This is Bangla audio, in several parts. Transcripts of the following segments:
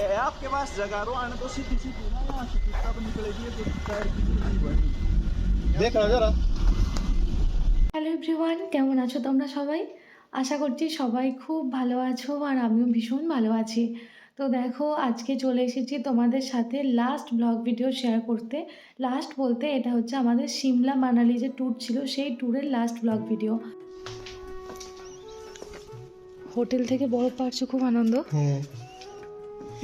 है आपके पास जगह रो आने तो सीधी सीधी ना यहाँ से तब निकलेगी तो टायर की नहीं बनी देख रहा जरा হ্যালো এভরিওয়ান কেমন আছো তোমরা সবাই আশা করছি সবাই খুব ভালো আছো আর আমিও ভীষণ ভালো আছি তো দেখো আজকে চলে এসেছি তোমাদের সাথে লাস্ট ব্লগ ভিডিও শেয়ার করতে লাস্ট বলতে এটা হচ্ছে আমাদের সিমলা মানালি যে ট্যুর ছিল সেই ট্যুরের লাস্ট ব্লগ ভিডিও হোটেল থেকে বরফ পাচ্ছ খুব আনন্দ হ্যাঁ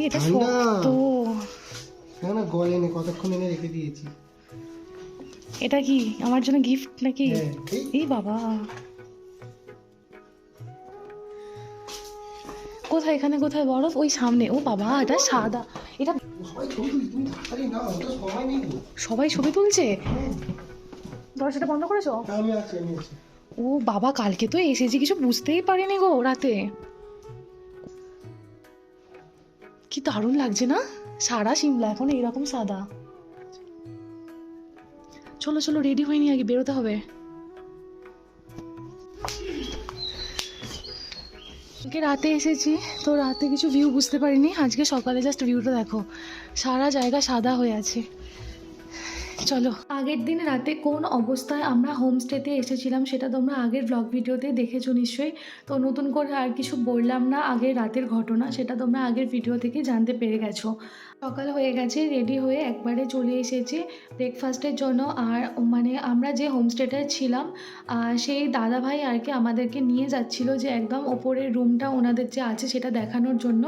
এটা শক্ত না? না গলেনি কতক্ষণ এনে রেখে দিয়েছি। এটা কি আমার জন্য গিফট নাকি? হ্যাঁ এই বাবা। কোথায় এখানে কোথায় বরফ? ওই সামনে। ও বাবা এটা সাদা। এটা সবাই ছবি তুলছে? দরজাটা বন্ধ করেছ? হ্যাঁ, ও বাবা কালকে তো এসেছি কিছু বুঝতেই পারিনি গো রাতে। কি দারুণ লাগছে না? সারা সিমলা, এখন এইরকম সাদা। চলো চলো রেডি হয়নি আগে, বেরোতে হবে। আজকে রাতে এসেছি, তো রাতে কিছু ভিউ বুঝতে পারিনি। আজকে সকালে জাস্ট ভিউটা দেখো। সারা জায়গা সাদা হয়ে আছে। চলো। আগের দিন রাতে কোন অবস্থায় আমরা হোমস্টেতে এসেছিলাম সেটা তোমরা আগের ব্লগ ভিডিওতে দেখেছ নিশ্চয়ই। তো নতুন করে আর কিছু বললাম না আগের রাতের ঘটনা, সেটা তোমরা আগের ভিডিও থেকে জানতে পেরে গেছো। সকাল হয়ে গেছে রেডি হয়ে একবারে চলে এসেছে ব্রেকফাস্টের জন্য। আর মানে আমরা যে হোমস্টেটায় ছিলাম সেই দাদাভাই আর কি আমাদেরকে নিয়ে যাচ্ছিল যে একদম ওপরের রুমটা ওনাদের যে আছে সেটা দেখানোর জন্য।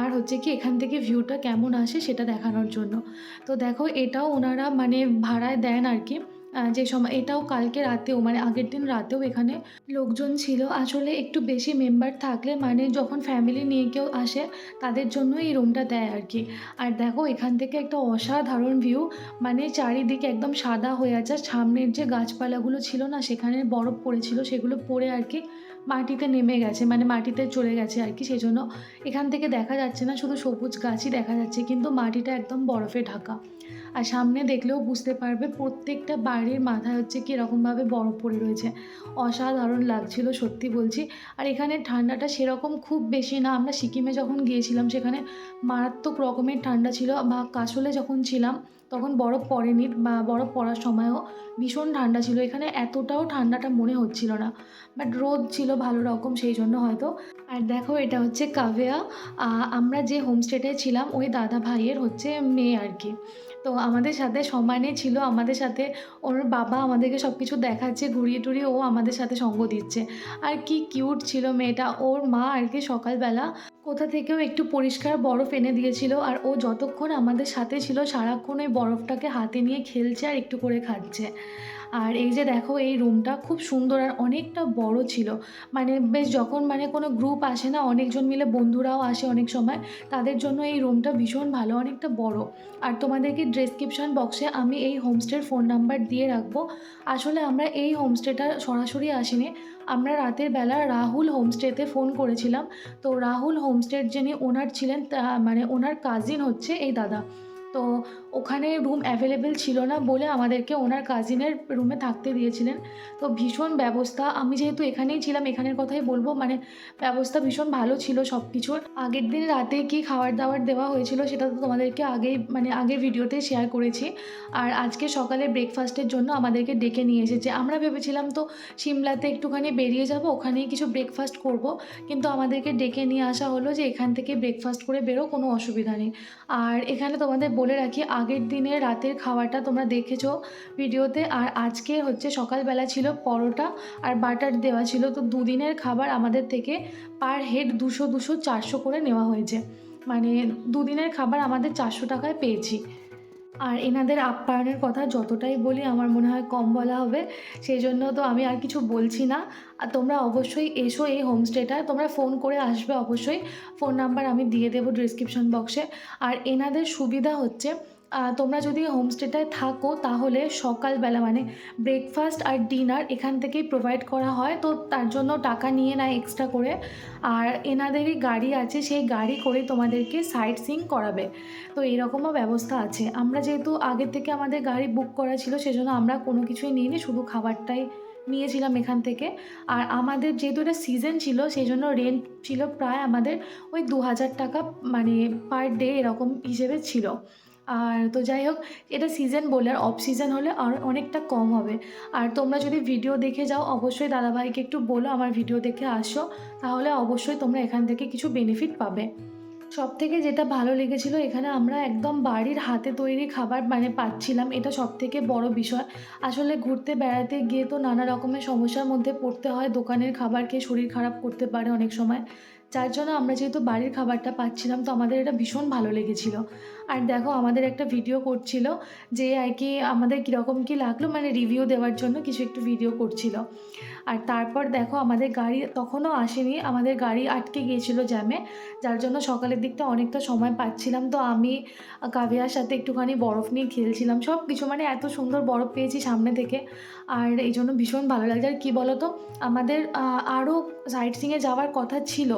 আর হচ্ছে কি এখান থেকে ভিউটা কেমন আসে সেটা দেখানোর জন্য। তো দেখো এটাও ওনারা মানে ভাড়ায় দেন আর কি। যে সময় এটাও কালকে রাতেও মানে আগের দিন রাতেও এখানে লোকজন ছিল। আসলে একটু বেশি মেম্বার থাকলে মানে যখন ফ্যামিলি নিয়ে কেউ আসে তাদের জন্য এই রুমটা দেয় আর কি। আর দেখো এখান থেকে একটা অসাধারণ ভিউ মানে চারিদিকে একদম সাদা হয়ে আছে। আর সামনের যে গাছপালাগুলো ছিল না সেখানে বরফ পড়েছিল সেগুলো পড়ে আর কি। মাটিতে নেমে গেছে মানে মাটিতে চলে গেছে আর কি সেই জন্য এখান থেকে দেখা যাচ্ছে না, শুধু সবুজ গাছই দেখা যাচ্ছে, কিন্তু মাটিটা একদম বরফে ঢাকা। আর সামনে দেখলেও বুঝতে পারবে প্রত্যেকটা বাড়ির মাথায় হচ্ছে কীরকমভাবে বরফ পড়ে রয়েছে। অসাধারণ লাগছিল, সত্যি বলছি। আর এখানে ঠান্ডাটা সেরকম খুব বেশি না। আমরা সিকিমে যখন গিয়েছিলাম সেখানে মারাত্মক রকমের ঠান্ডা ছিল বা কাশলে যখন ছিলাম তখন বরফ পড়েনি বা বরফ পড়ার সময়ও ভীষণ ঠান্ডা ছিল। এখানে এতটাও ঠান্ডাটা মনে হচ্ছিল না। বাট রোদ ছিল ভালো রকম সেই জন্য হয়তো। আর দেখো এটা হচ্ছে কাভেয়া। আমরা যে হোমস্টেটায় ছিলাম ওই দাদা ভাইয়ের হচ্ছে মেয়ে আর কি। তো আমাদের সাথে সমানে ছিল আমাদের সাথে। ওর বাবা আমাদেরকে সব কিছু দেখাচ্ছে, ঘুরিয়ে টুরিয়ে ও আমাদের সাথে সঙ্গ দিচ্ছে। আর কি কিউট ছিল মেয়েটা। ওর মা আর কি সকালবেলা কোথা থেকেও একটু পরিষ্কার বরফ এনে দিয়েছিল। আর ও যতক্ষণ আমাদের সাথে ছিল, সারাক্ষণ ওই বরফটাকে হাতে নিয়ে খেলছে আর একটু করে খাচ্ছে। আর এই যে দেখো, এই রুমটা খুব সুন্দর আর অনেকটা বড় ছিল। মানে বেশ যখন মানে কোনো গ্রুপ আসে না, অনেকজন মিলে বন্ধুরাও আসে অনেক সময়, তাদের জন্য এই রুমটা ভীষণ ভালো, অনেকটা বড়। আর তোমাদেরকে ডেসক্রিপশন বক্সে আমি এই হোমস্টের ফোন নাম্বার দিয়ে রাখব। আসলে আমরা এই হোমস্টেটা সরাসরি আসিনি। আমরা রাতের বেলা রাহুল হোমস্টেতে ফোন করেছিলাম। তো রাহুল হোমস্টের যিনি ওনার ছিলেন মানে ওনার কাজিন হচ্ছে এই দাদা। তো ওখানে রুম অ্যাভেলেবেল ছিল না বলে আমাদেরকে ওনার কাজিনের রুমে থাকতে দিয়েছিলেন। তো ভীষণ ব্যবস্থা, আমি যেহেতু এখানেই ছিলাম, এখানের কথাই বলব মানে ব্যবস্থা ভীষণ ভালো ছিল সব কিছুর আগের দিন রাতে কি খাবার দাবার দেওয়া হয়েছিল সেটা তো তোমাদেরকে আগেই মানে আগের ভিডিওতে শেয়ার করেছি। আর আজকে সকালে ব্রেকফাস্টের জন্য আমাদেরকে ডেকে নিয়ে এসেছে। আমরা ভেবেছিলাম তো সিমলাতে একটুখানি বেরিয়ে যাব, ওখানেই কিছু ব্রেকফাস্ট করব, কিন্তু আমাদেরকে ডেকে নিয়ে আসা হলো যে এখান থেকে ব্রেকফাস্ট করে বেরো, কোনো অসুবিধা নেই। আর এখানে তোমাদের বলে রাখি আগের দিনে রাতের খাওয়াটা তোমরা দেখেছ ভিডিওতে। আর আজকে হচ্ছে সকালবেলা ছিল পরোটা আর বাটার দেওয়া ছিল। তো দুদিনের খাবার আমাদের থেকে পার হেড দুশো দুশো চারশো করে নেওয়া হয়েছে। মানে দুদিনের খাবার আমাদের চারশো টাকায় পেয়েছি। আর এনাদের আপ্যায়নের কথা যতটাই বলি, আমার মনে হয় কম বলা হবে। সেই জন্য তো আমি আর কিছু বলছি না। আর তোমরা অবশ্যই এসো এই হোমস্টেটা। তোমরা ফোন করে আসবে অবশ্যই। ফোন নাম্বার আমি দিয়ে দেবো ডিসক্রিপশন বক্সে। আর এনাদের সুবিধা হচ্ছে তোমরা যদি হোমস্টেটায় থাকো, তাহলে সকালবেলা মানে ব্রেকফাস্ট আর ডিনার এখান থেকেই প্রোভাইড করা হয়। তো তার জন্য টাকা নিয়ে নেয় এক্সট্রা করে। আর এনাদেরই গাড়ি আছে, সেই গাড়ি করে তোমাদেরকে সাইট সিং করাবে। তো এরকমও ব্যবস্থা আছে। আমরা যেহেতু আগের থেকে আমাদের গাড়ি বুক করা ছিল, সেজন্য আমরা কোনো কিছুই নিইনি, শুধু খাবারটাই নিয়েছিলাম এখান থেকে। আর আমাদের যেহেতু এটা সিজন ছিল সেই জন্য রেন্ট ছিল প্রায় আমাদের ওই দু হাজার টাকা মানে পার ডে এরকম হিসেবে ছিল। আর তো যাই হোক, এটা সিজন বলে, আর অফ সিজন হলে আর অনেকটা কম হবে। আর তোমরা যদি ভিডিও দেখে যাও, অবশ্যই দাদাভাইকে একটু বলো, আমার ভিডিও দেখে আসো। তাহলে অবশ্যই তোমরা এখান থেকে কিছু বেনিফিট পাবে। সব থেকে যেটা ভালো লেগেছিল, এখানে আমরা একদম বাড়ির হাতে তৈরি খাবার মানে পাচ্ছিলাম, এটা সব থেকে বড় বিষয়। আসলে ঘুরতে বেড়াতে গিয়ে তো নানা রকমের সমস্যার মধ্যে পড়তে হয়, দোকানের খাবার খেয়ে শরীর খারাপ করতে পারে অনেক সময়। যার জন্য আমরা যেহেতু বাড়ির খাবারটা পাচ্ছিলাম, তো আমাদের এটা ভীষণ ভালো লেগেছিল। আর দেখো আমাদের একটা ভিডিও করছিল যে আর কি আমাদের কীরকম কী লাগল মানে রিভিউ দেওয়ার জন্য কিছু একটু ভিডিও করছিল। আর তারপর দেখো আমাদের গাড়ি তখনও আসেনি, আমাদের গাড়ি আটকে গিয়েছিল জ্যামে যার জন্য সকালের দিকটা অনেকটা সময় পাচ্ছিলাম। তো আমি, কাভিয়ার সাথে একটুখানি বরফ নিয়ে খেলছিলাম। সব কিছু মানে এত সুন্দর বরফ পেয়েছি সামনে থেকে। আর এই জন্য ভীষণ ভালো লাগছে। আর কী বলো তো আমাদের আরও সাইট সিংয়ে যাওয়ার কথা ছিল,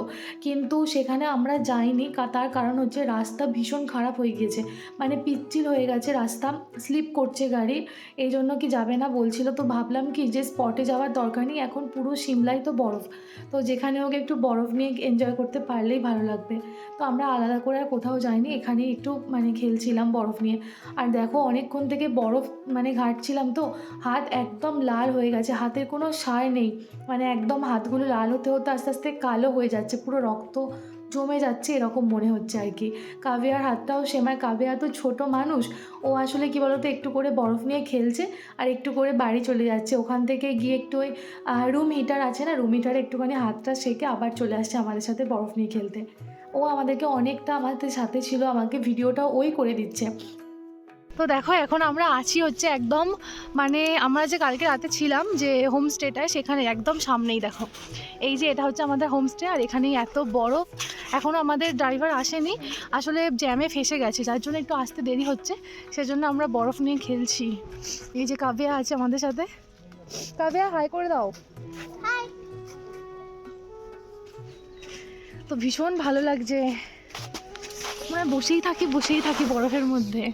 কিন্তু সেখানে আমরা যাইনি। তার কারণ হচ্ছে রাস্তা ভীষণ খারাপ হয়ে গিয়েছে। মানে পিচ্ছিল হয়ে গেছে রাস্তা, স্লিপ করছে গাড়ি এই জন্য কি যাবে না বলছিল। তো ভাবলাম কি যে স্পটে যাওয়ার দরকার নেই, এখন পুরো সিমলায় তো বরফ। তো যেখানে হোক একটু বরফ নিয়ে এনজয় করতে পারলেই ভালো লাগবে। তো আমরা আলাদা করে আর কোথাও যাইনি এখানে একটু মানে খেলছিলাম বরফ নিয়ে। আর দেখো অনেকক্ষণ থেকে বরফ মানে ঘাটছিলাম তো, হাত একদম লাল হয়ে গেছে, হাতের কোনো সার নেই। মানে একদম হাতগুলো লাল হতে হতে আস্তে আস্তে কালো হয়ে যাচ্ছে, পুরো রক্ত জমে যাচ্ছে এরকম মনে হচ্ছে আর কি। কাবিয়ার হাতটাও সেমায় কাবিয়া তো ছোট মানুষ, ও আসলে কি বলতো, একটু করে বরফ নিয়ে খেলছে আর একটু করে বাড়ি চলে যাচ্ছে। ওখান থেকে গিয়ে একটু ওই রুম হিটার আছে না রুম হিটারে একটুখানি হাতটা সেকে আবার চলে আসছে আমাদের সাথে বরফ নিয়ে খেলতে। ও আমাদেরকে অনেকটা আমাদের সাথে ছিল, আমাকে ভিডিওটা ওই করে দিচ্ছে। তো দেখো এখন আমরা আছি হচ্ছে একদম মানে আমরা যে কালকে রাতে ছিলাম যে হোমস্টেটায় সেখানে একদম সামনেই দেখো। এই যে এটা হচ্ছে আমাদের হোমস্টে আর এখানেই এত বরফ এখনও আমাদের ড্রাইভার আসেনি। আসলে জ্যামে ফেসে গেছে যার জন্য একটু আসতে দেরি হচ্ছে। সেজন্য আমরা বরফ নিয়ে খেলছি। এই যে কাবিয়া আছে আমাদের সাথে। কাবিয়া হাই করে দাও। তো ভীষণ ভালো লাগছে। মানে বসেই থাকি বসেই থাকি বরফের মধ্যে।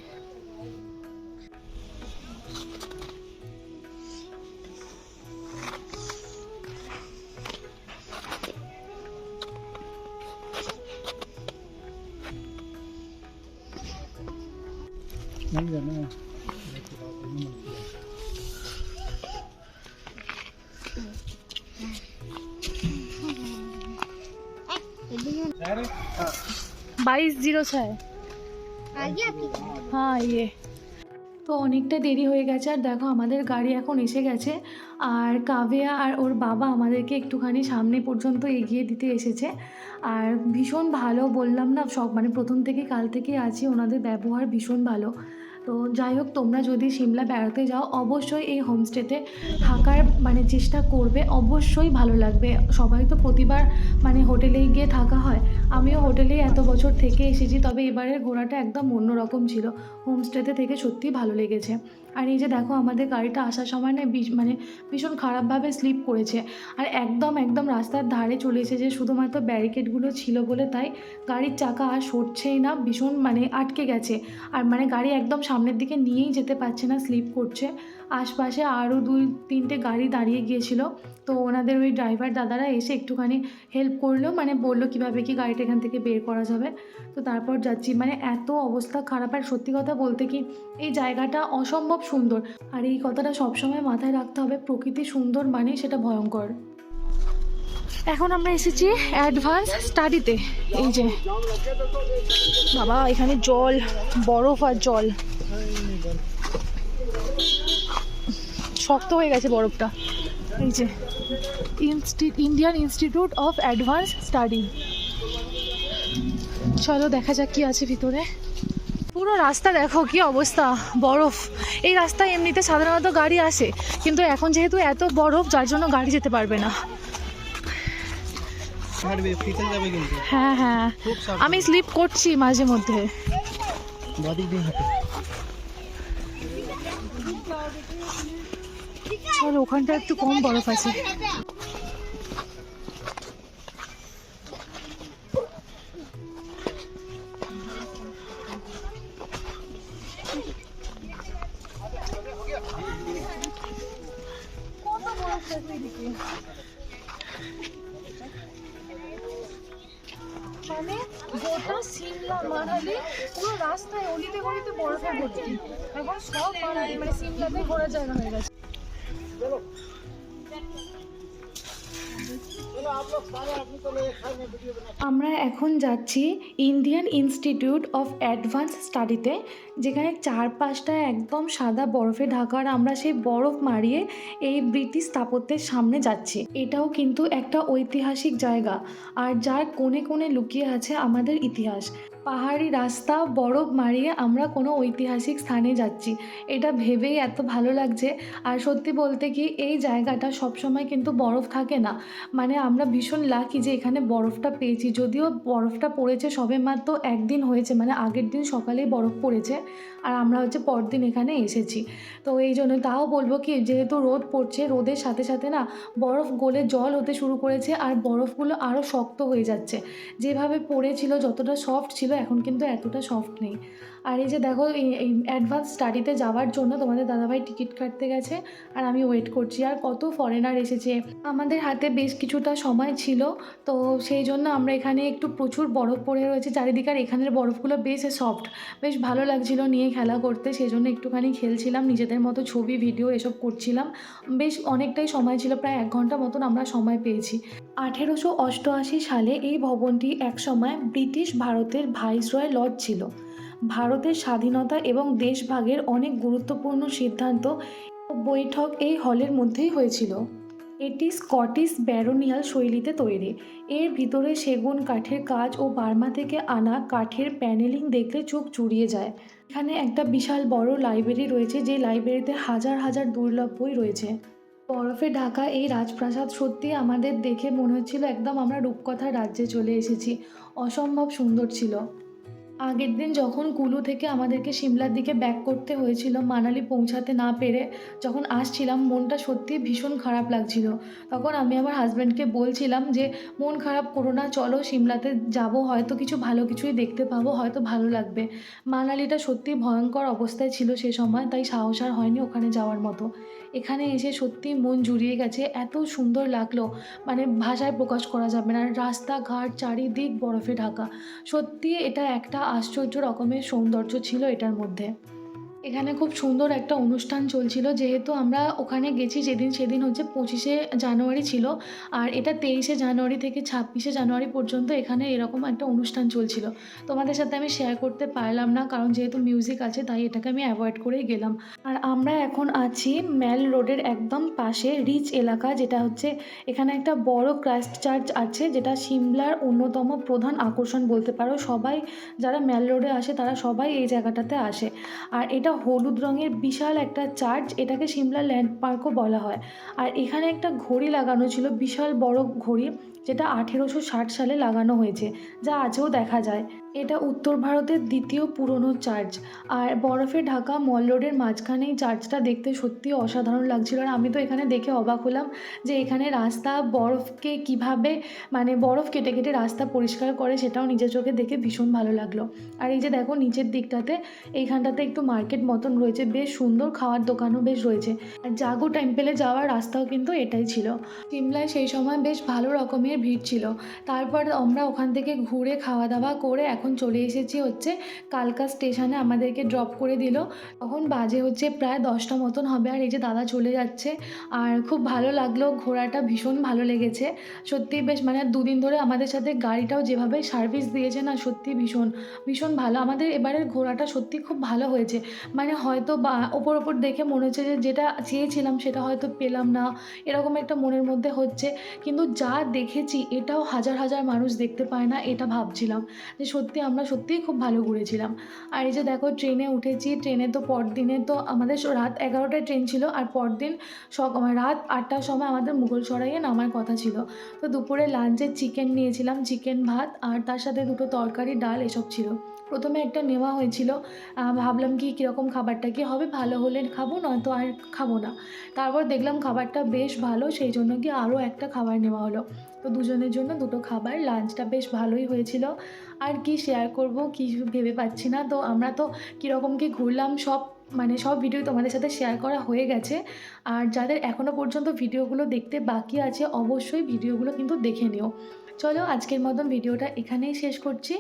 বাইশ জিরো ছয়। হ্যাঁ ইয়ে। তো অনেকটা দেরি হয়ে গেছে, আর দেখো আমাদের গাড়ি এখন এসে গেছে, আর কাভিয়া আর ওর বাবা আমাদেরকে একটুখানি সামনে পর্যন্ত এগিয়ে দিতে এসেছে। আর ভীষণ ভালো, বললাম না, সব মানে প্রথম থেকে কাল থেকে আছি, ওনাদের ব্যবহার ভীষণ ভালো। তো যাই হোক, তোমরা যদি সিমলা বেড়াতে যাও, অবশ্যই এই হোমস্টেতে থাকার মানে চেষ্টা করবে। অবশ্যই ভালো লাগবে। সবাই তো প্রতিবার মানে হোটেলেই গিয়ে থাকা হয়। আমিও হোটেলেই এত বছর থেকে এসেছি, তবে এবারের ঘোরাটা একদম অন্যরকম ছিল। হোমস্টেতে থেকে সত্যিই ভালো লেগেছে। আর এই যে দেখো, আমাদের গাড়িটা আসার সময় না মানে ভীষণ খারাপভাবে স্লিপ করেছে। আর একদম একদম রাস্তার ধারে চলে এসেছে, শুধুমাত্র ব্যারিকেডগুলো ছিল বলে তাই গাড়ির চাকা আর সরছেই না, ভীষণ মানে আটকে গেছে। আর মানে গাড়ি একদম সামনের দিকে নিয়েই যেতে পারছে না, স্লিপ করছে। আশপাশে আরও দুই, তিনটে গাড়ি দাঁড়িয়ে গিয়েছিল। তো ওনাদের ওই ড্রাইভার দাদারা এসে একটুখানি হেল্প করল মানে বলল কীভাবে কি গাড়িটা এখান থেকে বের করা যাবে। তো তারপর যাচ্ছি। মানে এত অবস্থা খারাপ। আর সত্যি কথা বলতে কি, এই জায়গাটা অসম্ভব সুন্দর। আর এই কথাটা সবসময় মাথায় রাখতে হবে, প্রকৃতি সুন্দর মানে সেটা ভয়ঙ্কর। এখন আমরা এসেছি অ্যাডভান্স স্টাডিতে এই যে, বাবা, এখানে জল, বরফ আর জল। শক্ত হয়ে গেছে বরফটা। এই যে, ইনস্টি Indian institute of advance study চলো দেখা যাক কি আছে ভিতরে। পুরো রাস্তা দেখো কি অবস্থা বরফ। এই রাস্তায় এমনিতে সাধারণত গাড়ি আসে কিন্তু এখন যেহেতু এত বরফ যার জন্য গাড়ি যেতে পারবে না। হ্যাঁ হ্যাঁ। আমি স্লিপ করছি মাঝে মধ্যে। চলো ওখানটা একটু কম বরফ আছে। রাস্তায় অলিতে গলিতে বরফে ভর্তি এখন সব মানে সিমলাতে ঘোরার জায়গা হয়ে গেছে। আমরা এখন যাচ্ছি ইন্ডিয়ান ইনস্টিটিউট অফ অ্যাডভান্স স্টাডিতে যেখানে চারপাশটা একদম সাদা বরফে ঢাকার আমরা সেই বরফ মারিয়ে এই ব্রিটিশ স্থাপত্যের সামনে যাচ্ছি। এটাও কিন্তু একটা ঐতিহাসিক জায়গা আর যার কোণে কোণে লুকিয়ে আছে আমাদের ইতিহাস। পাহাড়ি রাস্তা, বরফ মারিয়ে আমরা কোনো ঐতিহাসিক স্থানে যাচ্ছি। এটা ভেবেই এত ভালো লাগছে। আর সত্যি বলতে কি, এই জায়গাটা সবসময় কিন্তু বরফ থাকে না। মানে আমরা ভীষণ লাকি যে এখানে বরফটা পেয়েছি। যদিও বরফটা পড়েছে সবে মাত্র একদিন হয়েছে মানে আগের দিন সকালেই বরফ পড়েছে। আর আমরা হচ্ছে পরদিন এখানে এসেছি। তো এই জন্য তাও বলব কি, যেহেতু রোদ পড়ছে, রোদের সাথে সাথে না বরফ গলে জল হতে শুরু করেছে আর বরফগুলো আরও শক্ত হয়ে যাচ্ছে। যেভাবে পড়েছিল, যতটা সফট ছিল, এখন কিন্তু এতটা সফট নেই। আর এই যে দেখো এই অ্যাডভান্স স্টাডিতে যাওয়ার জন্য তোমাদের দাদাভাই টিকিট কাটতে গেছে আর আমি ওয়েট করছি। আর কত ফরেনার এসেছে। আমাদের হাতে বেশ কিছুটা সময় ছিল, তো সেই জন্য আমরা এখানে একটু প্রচুর বরফ পড়ে রয়েছে। চারিদিকে আর এখানের বরফগুলো বেশ সফট বেশ ভালো লাগছিল নিয়ে খেলা করতে সেই জন্য একটুখানি খেলছিলাম, নিজেদের মতো ছবি, ভিডিও এসব করছিলাম। বেশ অনেকটাই সময় ছিল, প্রায় এক ঘণ্টা মতন আমরা সময় পেয়েছি। আঠেরোশো অষ্টআশি সালে এই ভবনটি একসময় ব্রিটিশ ভারতের ভাইসরয় লজ ছিল। ভারতের স্বাধীনতা এবং দেশভাগের অনেক গুরুত্বপূর্ণ সিদ্ধান্ত বৈঠক এই হলের মধ্যেই হয়েছিল। এটি স্কটিশ ব্যারোনিয়াল শৈলীতে তৈরি। এর ভিতরে সেগুন, কাঠের কাজ ও বার্মা থেকে আনা কাঠের প্যানেলিং দেখলে চোখ জুড়িয়ে যায়। এখানে একটা বিশাল বড় লাইব্রেরি রয়েছে, যে লাইব্রেরিতে হাজার হাজার দুর্লভ বই রয়েছে। বরফে ঢাকা এই রাজপ্রাসাদ সত্যি আমাদের দেখে মনে হচ্ছিল একদম আমরা রূপকথার রাজ্যে চলে এসেছি। অসম্ভব সুন্দর ছিল। আগের দিন যখন কুলু থেকে আমাদেরকে সিমলার দিকে ব্যাক করতে হয়েছিল, মানালি পৌঁছাতে না পেরে যখন আসছিলাম, মনটা সত্যি ভীষণ খারাপ লাগছিল। তখন আমি আমার হাজব্যান্ডকে বলছিলাম যে, মন খারাপ করো না, চলো সিমলাতে যাব, হয়তো কিছু ভালো কিছুই দেখতে পাবো, হয়তো ভালো লাগবে। মানালিটা সত্যি ভয়ঙ্কর অবস্থায় ছিল সে সময়, তাই সাহস আর হয়নি ওখানে যাওয়ার মতো। এখানে এসে সত্যি মন জুড়িয়ে গেছে, এত সুন্দর লাগল। মানে ভাষায় প্রকাশ করা যাবে না। রাস্তাঘাট চারিদিক বরফে ঢাকা। সত্যি এটা একটা আশ্চর্য রকমের সৌন্দর্য ছিল এটার মধ্যে। এখানে খুব সুন্দর একটা অনুষ্ঠান চলছিল, যেহেতু আমরা ওখানে গেছি যেদিন সেদিন হচ্ছে পঁচিশে জানুয়ারি ছিল, আর এটা তেইশে জানুয়ারি থেকে ছাব্বিশে জানুয়ারি পর্যন্ত এখানে এরকম একটা অনুষ্ঠান চলছিল। তোমাদের সাথে আমি শেয়ার করতে পারলাম না, কারণ যেহেতু মিউজিক আছে, তাই এটাকে আমি অ্যাভয়েড করেই গেলাম। আর আমরা এখন আছি ম্যাল রোডের একদম পাশে রিচ এলাকা, যেটা হচ্ছে এখানে একটা বড় ক্রাইস্ট চার্চ আছে, যেটা সিমলার অন্যতম প্রধান আকর্ষণ বলতে পারো। সবাই যারা ম্যাল রোডে আসে, তারা সবাই এই জায়গাটাতে আসে। আর এটা হলুদ রঙের বিশাল একটা চার্চ, এটাকে সিমলা ল্যান্ডমার্কও বলা হয়। আর এখানে একটা ঘড়ি লাগানো ছিল, বিশাল বড় ঘড়ি, যেটা আঠেরোশো ষাট সালে লাগানো হয়েছে, যা আজও দেখা যায়। এটা উত্তর ভারতের দ্বিতীয় পুরনো চার্চ। আর বরফে ঢাকা মল রোডের মাঝখানে এই চার্চটা দেখতে সত্যি অসাধারণ লাগছিল। আর আমি তো এখানে দেখে অবাক হলাম যে এখানে রাস্তা বরফকে কীভাবে মানে বরফ কেটে কেটে রাস্তা পরিষ্কার করে সেটাও নিজের চোখে দেখে ভীষণ ভালো লাগল। আর এই যে দেখো নিচের দিকটাতে, এইখানটাতে একটু মার্কেট মতন রয়েছে, বেশ সুন্দর খাওয়ার দোকানও বেশ রয়েছে। আর জাগো টেম্পেলে যাওয়ার রাস্তাও কিন্তু এটাই ছিল। সিমলায় সেই সময় বেশ ভালো রকমের ভিড় ছিল। তারপর আমরা ওখান থেকে ঘুরে খাওয়া দাওয়া করে এখন চলে এসেছি হচ্ছে কালকা স্টেশনে আমাদেরকে ড্রপ করে দিল। তখন বাজে হচ্ছে প্রায় দশটা মতন হবে আর এই যে দাদা চলে যাচ্ছে। আর খুব ভালো লাগল, ঘোরাটা ভীষণ ভালো লেগেছে। সত্যি বেশ মানে দুদিন ধরে আমাদের সাথে গাড়িটাও যেভাবে সার্ভিস দিয়েছে না সত্যি ভীষণ ভীষণ ভালো। আমাদের এবারের ঘোরাটা সত্যি খুব ভালো হয়েছে। মানে হয়তো বা ওপর ওপর দেখে মনে হচ্ছে যে যেটা চেয়েছিলাম সেটা হয়তো পেলাম না, এরকম একটা মনের মধ্যে হচ্ছে। কিন্তু যা দেখেছি, এটাও হাজার হাজার মানুষ দেখতে পায় না, এটা ভাবছিলাম। যে সত্যি আমরা সত্যিই খুব ভালো ঘুরেছিলাম। আর এই যে দেখো ট্রেনে উঠেছি, ট্রেনে তো পরদিনে তো আমাদের রাত এগারোটায় ট্রেন ছিল আর পরদিন সক রাত আটটার সময় আমাদের মুঘল সরাইয়ে নামার কথা ছিল। তো দুপুরে লাঞ্চে চিকেন নিয়েছিলাম, চিকেন ভাত আর তার সাথে দুটো তরকারি, ডাল এসব ছিল। প্রথমে একটা নেওয়া হয়েছিল। ভাবলাম কি, কীরকম খাবারটা, কি হবে, ভালো হলে খাব, নয়তো আর খাব না। তারপর দেখলাম খাবারটা বেশ ভালো, সেই জন্য কি আরও একটা খাবার নেওয়া হলো। তো দুজনের জন্য দুটো খাবার, লাঞ্চটা বেশ ভালোই হয়েছিল। আর কি শেয়ার করব, কি ভেবে পাচ্ছি না। তো আমরা তো কীরকম কি ঘুরলাম, সব মানে সব ভিডিও তোমাদের সাথে শেয়ার করা হয়ে গেছে। আর যাদের এখনও পর্যন্ত ভিডিওগুলো দেখতে বাকি আছে, অবশ্যই ভিডিওগুলো কিন্তু দেখে নিও। চলো আজকের মতন ভিডিওটা এখানেই শেষ করছি।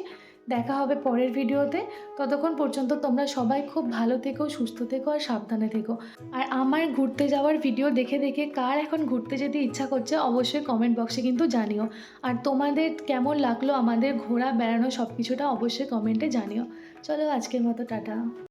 দেখা হবে পরের ভিডিওতে। ততক্ষণ পর্যন্ত তোমরা সবাই খুব ভালো থেকো, সুস্থ থেকো আর সাবধানে থেকো। আর আমার ঘুরতে যাওয়ার ভিডিও দেখে দেখে কার এখন ঘুরতে যেতে ইচ্ছা করছে অবশ্যই কমেন্ট বক্সে কিন্তু জানিও। আর তোমাদের কেমন লাগল আমাদের ঘোরা, বেড়ানো সব কিছুটা অবশ্যই কমেন্টে জানিও। চলো আজকের মতো, টাটা।